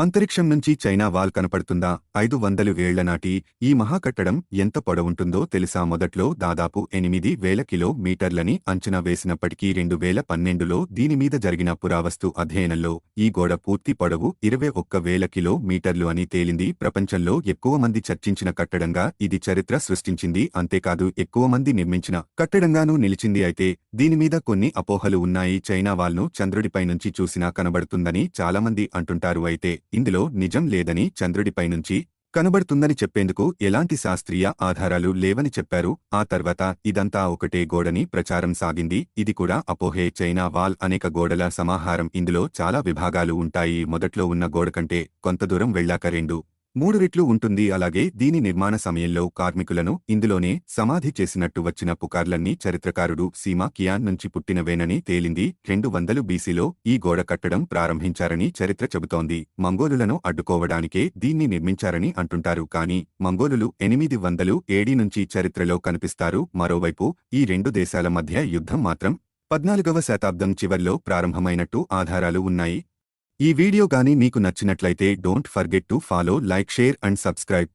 అంతరిక్షం నుంచి China wall కనపడుతుందా? ఐదు వందలు ఏళ్ళ నాటి ఈ మహాకట్టడం ఎంత పొడవుంటుందో తెలుసా? మొదట్లో దాదాపు ఎనిమిది వేల కిలోమీటర్లని అంచనా వేసినప్పటికీ రెండు వేల పన్నెండులో దీనిమీద జరిగిన పురావస్తు అధ్యయనంలో ఈ గోడ పూర్తి పొడవు ఇరవై ఒక్క వేల కిలోమీటర్లు అని తేలింది. ప్రపంచంలో ఎక్కువ మంది చర్చించిన కట్టడంగా ఇది చరిత్ర సృష్టించింది. అంతేకాదు ఎక్కువ మంది నిర్మించిన కట్టడంగానూ నిలిచింది. అయితే దీనిమీద కొన్ని అపోహలు ఉన్నాయి. చైనా వాల్ను చంద్రుడిపై నుంచి చూసినా కనబడుతుందని చాలామంది అంటుంటారు. అయితే ఇందులో నిజం లేదని చంద్రుడిపైనుంచి కనబడుతుందని చెప్పేందుకు ఎలాంటి శాస్త్రీయ ఆధారాలు లేవని చెప్పారు. ఆ తర్వాత ఇదంతా ఒకటే గోడని ప్రచారం సాగింది. ఇది కూడా అపోహే చైనా వాల్ అనేక గోడల సమాహారం. ఇందులో చాలా విభాగాలు ఉంటాయి. మొదట్లో ఉన్న గోడ కంటే కొంత దూరం వెళ్ళాక రెండు మూడు రెట్లు ఉంటుంది. అలాగే దీని నిర్మాణ సమయంలో కార్మికులను ఇందులోనే సమాధి చేసినట్టు వచ్చిన పుకార్లన్నీ చరిత్రకారుడు సీమా కియాన్ నుంచి పుట్టినవేనని తేలింది. రెండు వందలు బీసీలో ఈ గోడ కట్టడం ప్రారంభించారని చరిత్ర చెబుతోంది. మంగోలులను అడ్డుకోవడానికే దీన్ని నిర్మించారని అంటుంటారు. కాని మంగోలులు ఎనిమిది వందలు ఏడి నుంచి చరిత్రలో కనిపిస్తారు. మరోవైపు ఈ రెండు దేశాల మధ్య యుద్ధం మాత్రం పద్నాలుగవ శతాబ్దం చివర్లో ప్రారంభమైనట్టు ఆధారాలు ఉన్నాయి. ఈ వీడియో కానీ మీకు నచ్చినట్లయితే don't forget to follow like share and subscribe